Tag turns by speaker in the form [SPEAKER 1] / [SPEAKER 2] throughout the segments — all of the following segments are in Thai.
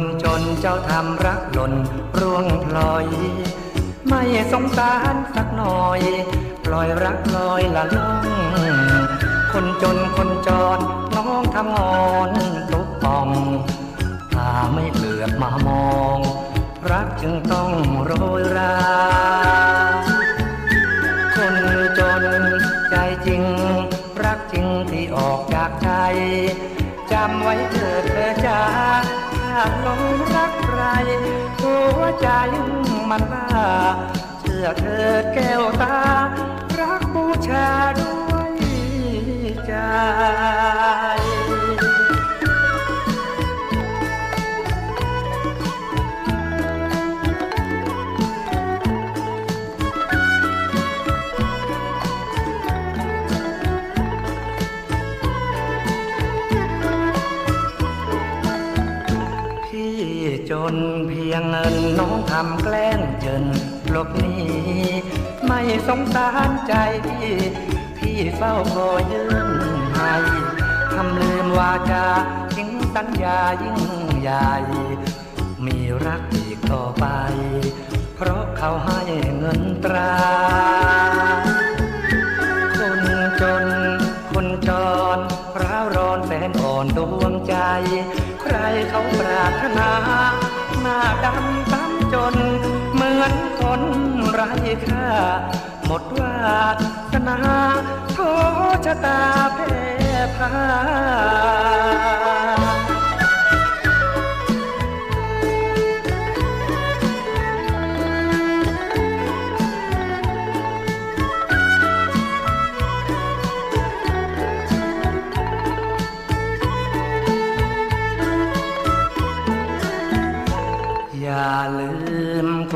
[SPEAKER 1] นจนเจ้าทำรักหล่นร่วงพลอย ไม่สงสารสักหน่อยปล่อยรักลอยละล่องคนจนคนจรน้องทำงอนทุกป่องถ้าไม่เหลือบมามอง รักจึงต้องโรยรา คนจนใจจริง รักจริงที่ออกจากใจจำไว้เถิดาถ้าหลงรักใครหัวใจมันบ้าเชื่อเธอแก้วตา รักบูชาด้ จนเพียงเงินน้องทำแกล้งเจินหลบหนีไม่สงสารใจพี่พี่เฝ้าคอยยืนให้ทำลืมวาจาทิ้งสัญญายิ่งใหญ่ มีรักอีกต่อไป เพราะเขาให้เงินตรา อนแสนอ่อนดวงใจ ใครเขาปรารถนา หน้าดำซ้ำจน เหมือนคนไร้ค่า หมดวาสนาโทชะตาแพ้พา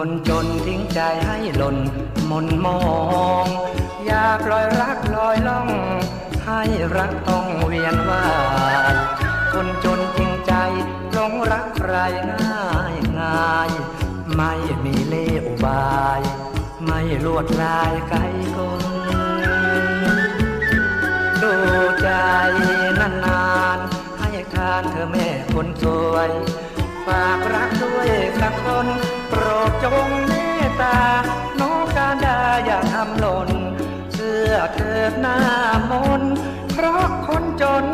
[SPEAKER 1] คนจนทิ้งใจให้หล่นมนมอง อย่าปล่อยรักลอยล่อง ให้รักต้องเวียนว่ายคนจนจริงใจหลงรักใครง่ายง่าย ไม่มีเล่อุบาย ไม่ลวดลายไกลกลดูใจนานๆให้ทานเธอแม่คนสวย ฝากรักด้วยสักคน อย่าทำหล่น เสื้อเกิดหน้ามน เพราะคนจน